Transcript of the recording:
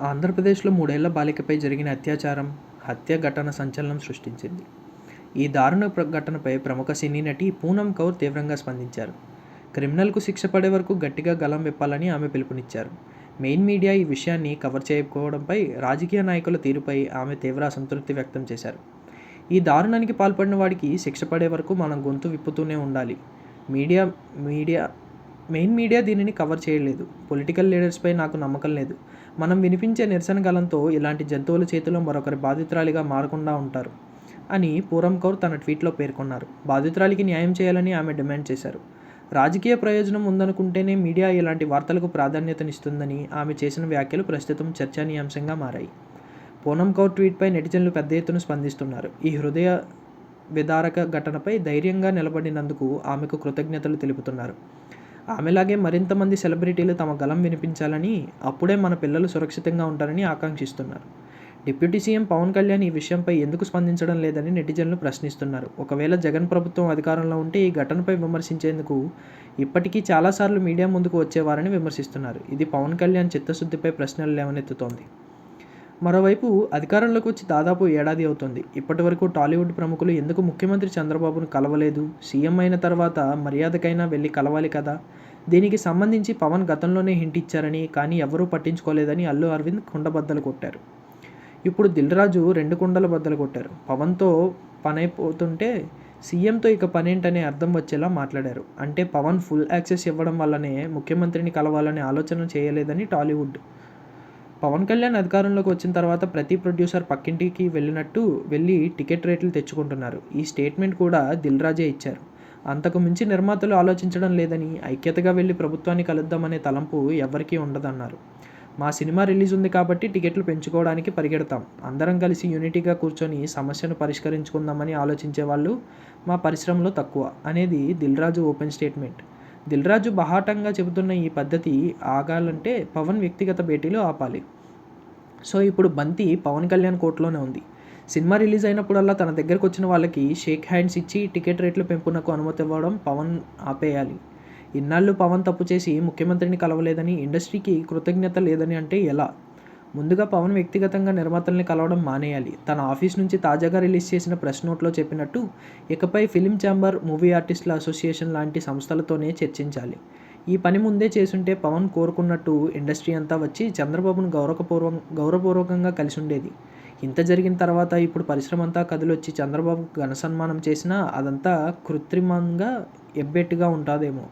ఆంధ్రప్రదేశ్లో మూడేళ్ళ బాలికపై జరిగిన అత్యాచారం హత్య ఘటన సంచలనం సృష్టించింది. ఈ దారుణ ఘటనపై ప్రముఖ సినీ నటి పూనం కౌర్ తీవ్రంగా స్పందించారు. క్రిమినల్కు శిక్ష పడే వరకు గట్టిగా గలం విప్పాలని ఆమె పిలుపునిచ్చారు. మెయిన్ మీడియా ఈ విషయాన్ని కవర్ చేయకపోవడంపై రాజకీయ నాయకుల తీరుపై ఆమె తీవ్ర అసంతృప్తి వ్యక్తం చేశారు. ఈ దారుణానికి పాల్పడిన వాడికి శిక్ష పడే వరకు మనం గొంతు విప్పుతూనే ఉండాలి. మీడియా మీడియా మెయిన్ మీడియా దీనిని కవర్ చేయలేదు. పొలిటికల్ లీడర్స్పై నాకు నమ్మకం లేదు. మనం వినిపించే నిరసన గలంతో ఇలాంటి జంతువుల చేతిలో మరొకరి బాధితురాలిగా మారకుండా ఉంటారు అని పూరం కౌర్ తన ట్వీట్లో పేర్కొన్నారు. బాధితురాలికి న్యాయం చేయాలని ఆమె డిమాండ్ చేశారు. రాజకీయ ప్రయోజనం ఉందనుకుంటేనే మీడియా ఇలాంటి వార్తలకు ప్రాధాన్యతనిస్తుందని ఆమె చేసిన వ్యాఖ్యలు ప్రస్తుతం చర్చనీయాంశంగా మారాయి. పూనం కౌర్ ట్వీట్పై నెటిజన్లు పెద్ద ఎత్తున స్పందిస్తున్నారు. ఈ హృదయ విదారక ఘటనపై ధైర్యంగా నిలబడినందుకు ఆమెకు కృతజ్ఞతలు తెలుపుతున్నారు. ఆమెలాగే మరింతమంది సెలబ్రిటీలు తమ గలం వినిపించాలని అప్పుడే మన పిల్లలు సురక్షితంగా ఉంటారని ఆకాంక్షిస్తున్నారు. డిప్యూటీ సీఎం పవన్ కళ్యాణ్ ఈ విషయంపై ఎందుకు స్పందించడం లేదని నెటిజన్లు ప్రశ్నిస్తున్నారు. ఒకవేళ జగన్ ప్రభుత్వం అధికారంలో ఉంటే ఈ ఘటనపై విమర్శించేందుకు ఇప్పటికీ చాలాసార్లు మీడియా ముందుకు వచ్చేవారని విమర్శిస్తున్నారు. ఇది పవన్ కళ్యాణ్ చిత్తశుద్ధిపై ప్రశ్నలు లేవనెత్తుతోంది. మరోవైపు అధికారంలోకి వచ్చి దాదాపు ఏడాది అవుతుంది. ఇప్పటి వరకు టాలీవుడ్ ప్రముఖులు ఎందుకు ముఖ్యమంత్రి చంద్రబాబును కలవలేదు? సీఎం అయిన తర్వాత మర్యాదకైనా వెళ్ళి కలవాలి కదా? దీనికి సంబంధించి పవన్ గతంలోనే హింట్ ఇచ్చారని కానీ ఎవరూ పట్టించుకోలేదని అల్లు అరవింద్ కుండబద్దలు కొట్టారు. ఇప్పుడు దిల్రాజు రెండు కుండల బద్దలు కొట్టారు. పవన్తో పనైపోతుంటే సీఎంతో ఇక పనేంటనే అర్థం వచ్చేలా మాట్లాడారు. అంటే పవన్ ఫుల్ యాక్సెస్ ఇవ్వడం వల్లనే ముఖ్యమంత్రిని కలవాలనే ఆలోచన చేయలేదని టాలీవుడ్ పవన్ కళ్యాణ్ అధికారంలోకి వచ్చిన తర్వాత ప్రతి ప్రొడ్యూసర్ పక్కింటికి వెళ్ళినట్టు వెళ్ళి టికెట్ రేట్లు తెచ్చుకుంటున్నారు. ఈ స్టేట్మెంట్ కూడా దిల్ రాజే ఇచ్చారు. అంతకు మించి నిర్మాతలు ఆలోచించడం లేదని ఐక్యతగా వెళ్ళి ప్రభుత్వాన్ని కలుద్దామనే తలంపు ఎవరికీ ఉండదన్నారు. మా సినిమా రిలీజ్ ఉంది కాబట్టి టికెట్లు పెంచుకోవడానికి పరిగెడతాం. అందరం కలిసి యూనిటీగా కూర్చొని సమస్యను పరిష్కరించుకుందామని ఆలోచించే వాళ్ళు మా పరిశ్రమలో తక్కువ అనేది దిల్రాజు ఓపెన్ స్టేట్మెంట్. దిల్రాజు బహాటంగా చెబుతున్న ఈ పద్ధతి ఆగాలంటే పవన్ వ్యక్తిగత భేటీలు ఆపాలి. సో ఇప్పుడు బంతి పవన్ కళ్యాణ్ కోర్టులోనే ఉంది. సినిమా రిలీజ్ అయినప్పుడల్లా తన దగ్గరకు వచ్చిన వాళ్ళకి షేక్ హ్యాండ్స్ ఇచ్చి టికెట్ రేట్లు పెంపునకు అనుమతి ఇవ్వడం పవన్ ఆపేయాలి. ఇన్నాళ్ళు పవన్ తప్పు చేసి ముఖ్యమంత్రిని కలవలేదని ఇండస్ట్రీకి కృతజ్ఞత లేదని అంటే ఎలా? ముందుగా పవన్ వ్యక్తిగతంగా నిర్మాతల్ని కలవడం మానేయాలి. తన ఆఫీస్ నుంచి తాజాగా రిలీజ్ చేసిన ప్రెస్ నోట్లో చెప్పినట్టు ఇకపై ఫిలిం ఛాంబర్ మూవీ ఆర్టిస్టుల అసోసియేషన్ లాంటి సంస్థలతోనే చర్చించాలి. ఈ పని ముందే చేసుంటే పవన్ కోరుకున్నట్టు ఇండస్ట్రీ అంతా వచ్చి చంద్రబాబును గౌరవపూర్వం గౌరవపూర్వకంగా కలిసి ఉండేది ఇంత జరిగిన తర్వాత ఇప్పుడు పరిశ్రమ అంతా కదిలొచ్చి చంద్రబాబు ఘన సన్మానం చేసినా అదంతా కృత్రిమంగా ఎబ్బెట్టుగా ఉంటుందేమో.